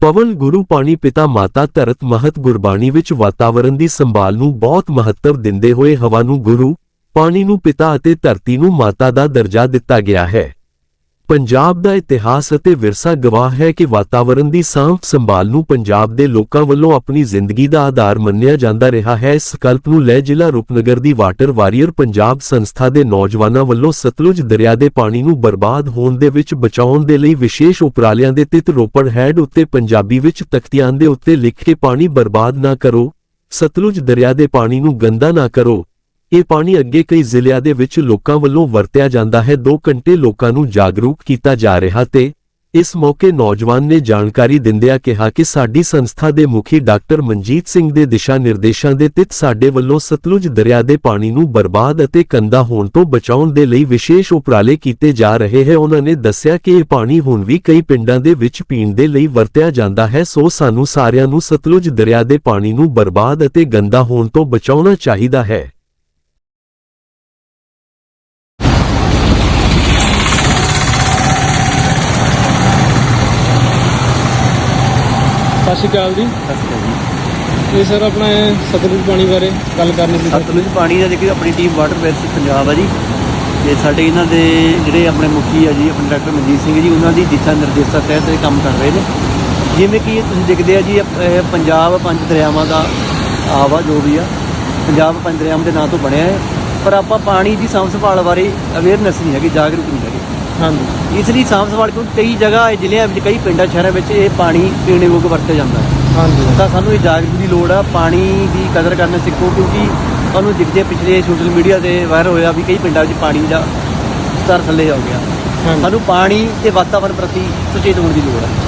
ਪਵਨ ਗੁਰੂ ਪਾਣੀ ਪਿਤਾ ਮਾਤਾ ਧਰਤ ਮਹਤ ਗੁਰਬਾਣੀ ਵਿੱਚ ਵਾਤਾਵਰਣ ਦੀ ਸੰਭਾਲ ਨੂੰ ਬਹੁਤ ਮਹੱਤਵ ਦਿੰਦੇ ਹੋਏ ਹਵਾ ਨੂੰ ਗੁਰੂ, ਪਾਣੀ ਨੂੰ ਪਿਤਾ ਅਤੇ ਧਰਤੀ ਨੂੰ ਮਾਤਾ ਦਾ ਦਰਜਾ ਦਿੱਤਾ ਗਿਆ ਹੈ। ਪੰਜਾਬ ਦਾ ਇਤਿਹਾਸ ਅਤੇ ਵਿਰਸਾ ਗਵਾਹ ਹੈ ਕਿ ਵਾਤਾਵਰਣ ਦੀ ਸਾਂਭ ਸੰਭਾਲ ਨੂੰ ਪੰਜਾਬ ਦੇ ਲੋਕਾਂ ਵੱਲੋਂ ਆਪਣੀ ਜ਼ਿੰਦਗੀ ਦਾ ਆਧਾਰ ਮੰਨਿਆ ਜਾਂਦਾ ਰਿਹਾ ਹੈ। ਇਸ ਸੰਕਲਪ ਨੂੰ ਲੈ ਜ਼ਿਲ੍ਹਾ ਰੂਪਨਗਰ ਦੀ ਵਾਟਰ ਵਾਰੀਅਰ ਪੰਜਾਬ ਸੰਸਥਾ ਦੇ ਨੌਜਵਾਨਾਂ ਵੱਲੋਂ ਸਤਲੁਜ ਦਰਿਆ ਦੇ ਪਾਣੀ ਨੂੰ ਬਰਬਾਦ ਹੋਣ ਦੇ ਵਿੱਚ ਬਚਾਉਣ ਦੇ ਲਈ ਵਿਸ਼ੇਸ਼ ਉਪਰਾਲਿਆਂ ਦੇ ਤਿਤ ਰੋਪੜ ਹੈਡ ਉੱਤੇ ਪੰਜਾਬੀ ਵਿੱਚ ਤਖਤੀਆਂ ਦੇ ਉੱਤੇ ਲਿਖ ਕੇ ਪਾਣੀ ਬਰਬਾਦ ਨਾ ਕਰੋ। ਸਤਲੁਜ ਦਰਿਆ ਦੇ ਪਾਣੀ ਨੂੰ ਗੰਦਾ ਨਾ ਕਰੋ। ਇਹ ਪਾਣੀ ਅੱਗੇ ਕਈ ਜ਼ਿਲ੍ਹਿਆਂ ਦੇ ਵਿੱਚ ਲੋਕਾਂ ਵੱਲੋਂ ਵਰਤਿਆ ਜਾਂਦਾ ਹੈ। 2 ਘੰਟੇ ਲੋਕਾਂ ਨੂੰ ਜਾਗਰੂਕ ਕੀਤਾ ਜਾ ਰਿਹਾ ਤੇ ਇਸ ਮੌਕੇ ਨੌਜਵਾਨ ਨੇ ਜਾਣਕਾਰੀ ਦਿੰਦਿਆਂ ਕਿਹਾ ਕਿ ਸਾਡੀ ਸੰਸਥਾ ਦੇ ਮੁਖੀ ਡਾਕਟਰ ਮਨਜੀਤ ਸਿੰਘ ਦੇ ਦਿਸ਼ਾ ਨਿਰਦੇਸ਼ਾਂ ਦੇ ਤਹਿਤ ਸਾਡੇ ਵੱਲੋਂ ਸਤਲੁਜ ਦਰਿਆ ਦੇ ਪਾਣੀ ਨੂੰ ਬਰਬਾਦ ਅਤੇ ਕੰਦਾ ਹੋਣ ਤੋਂ ਬਚਾਉਣ ਦੇ ਲਈ ਵਿਸ਼ੇਸ਼ ਉਪਰਾਲੇ ਕੀਤੇ ਜਾ ਰਹੇ ਹੈ। ਉਹਨਾਂ ਨੇ ਦੱਸਿਆ ਕਿ ਇਹ ਪਾਣੀ ਹੁਣ ਵੀ ਕਈ ਪਿੰਡਾਂ ਦੇ ਵਿੱਚ ਪੀਣ ਦੇ ਲਈ ਵਰਤਿਆ ਜਾਂਦਾ ਹੈ, ਸੋ ਸਾਨੂੰ ਸਾਰਿਆਂ ਨੂੰ ਸਤਲੁਜ ਦਰਿਆ ਦੇ ਪਾਣੀ ਨੂੰ ਬਰਬਾਦ ਅਤੇ ਗੰਦਾ ਹੋਣ ਤੋਂ ਬਚਾਉਣਾ ਚਾਹੀਦਾ ਹੈ। ਸਤਿ ਸ਼੍ਰੀ ਅਕਾਲ ਜੀ। ਇਹ ਸਰ ਆਪਣਾ ਸਤਲੁਜ ਪਾਣੀ ਬਾਰੇ ਗੱਲ ਕਰਨੀ ਸੀ। ਸਰ। ਸਤਲੁਜ ਪਾਣੀ ਦਾ ਦੇਖੋ ਆਪਣੀ ਟੀਮ ਵਾਟਰ ਵੈਸ ਪੰਜਾਬ ਆ ਜੀ। ਤੇ ਸਾਡੇ ਇਹਨਾਂ ਦੇ ਜਿਹੜੇ ਆਪਣੇ ਮੁਖੀ ਆ ਜੀ, ਆਪਣੇ ਡਾਕਟਰ ਮਨਜੀਤ ਸਿੰਘ ਜੀ, ਉਹਨਾਂ ਦੀ ਦਿਸ਼ਾ ਨਿਰਦੇਸ਼ਾਂ ਤਹਿਤ ਇਹ ਕੰਮ ਕਰ ਰਹੇ ਨੇ। ਜਿਵੇਂ ਕਿ ਤੁਸੀਂ ਦੇਖਦੇ ਆ ਜੀ ਪੰਜਾਬ ਪੰਜ ਦਰਿਆਵਾਂ ਦਾ ਆਵਾ ਜੋ ਵੀ ਆ। ਪੰਜਾਬ ਪੰਜ ਦਰਿਆਵਾਂ ਦੇ ਨਾਂ ਤੋਂ ਬਣਿਆ ਹੈ। ਪਰ ਆਪਾਂ ਪਾਣੀ ਦੀ ਸਾਂਭ ਸੰਭਾਲ ਬਾਰੇ ਅਵੇਅਰਨੈਸ ਨਹੀਂ ਹੈਗੀ, ਜਾਗਰੂਕ ਨਹੀਂ ਹੈਗੇ। ਹਾਂਜੀ। ਇਸ ਲਈ ਸਾਂਭ ਸੰਭਾਲ ਕਿਉਂਕਿ ਕਈ ਜਗ੍ਹਾ ਇਹ ਜ਼ਿਲ੍ਹਿਆਂ ਵਿੱਚ ਕਈ ਪਿੰਡਾਂ ਸ਼ਹਿਰਾਂ ਵਿੱਚ ਇਹ ਪਾਣੀ ਪੀਣੇ ਯੋਗ ਵਰਤਿਆ ਜਾਂਦਾ ਹੈ। ਹਾਂਜੀ। ਤਾਂ ਸਾਨੂੰ ਇਹ ਜਾਗਰੂਕ ਦੀ ਲੋੜ ਆ ਪਾਣੀ ਦੀ ਕਦਰ ਕਰਨਾ ਸਿੱਖੋ ਕਿਉਂਕਿ ਤੁਹਾਨੂੰ ਦਿਖਦੇ ਪਿਛਲੇ ਸੋਸ਼ਲ ਮੀਡੀਆ ਤੇ ਵਾਇਰਲ ਹੋਇਆ ਵੀ ਕਈ ਪਿੰਡਾਂ ਵਿੱਚ ਪਾਣੀ ਦਾ ਸਤਰ ਥੱਲੇ ਹੋ ਗਿਆ। ਸਾਨੂੰ ਪਾਣੀ ਤੇ ਵਾਤਾਵਰਣ ਪ੍ਰਤੀ ਸੁਚੇਤ ਹੋਣ ਦੀ ਲੋੜ ਹੈ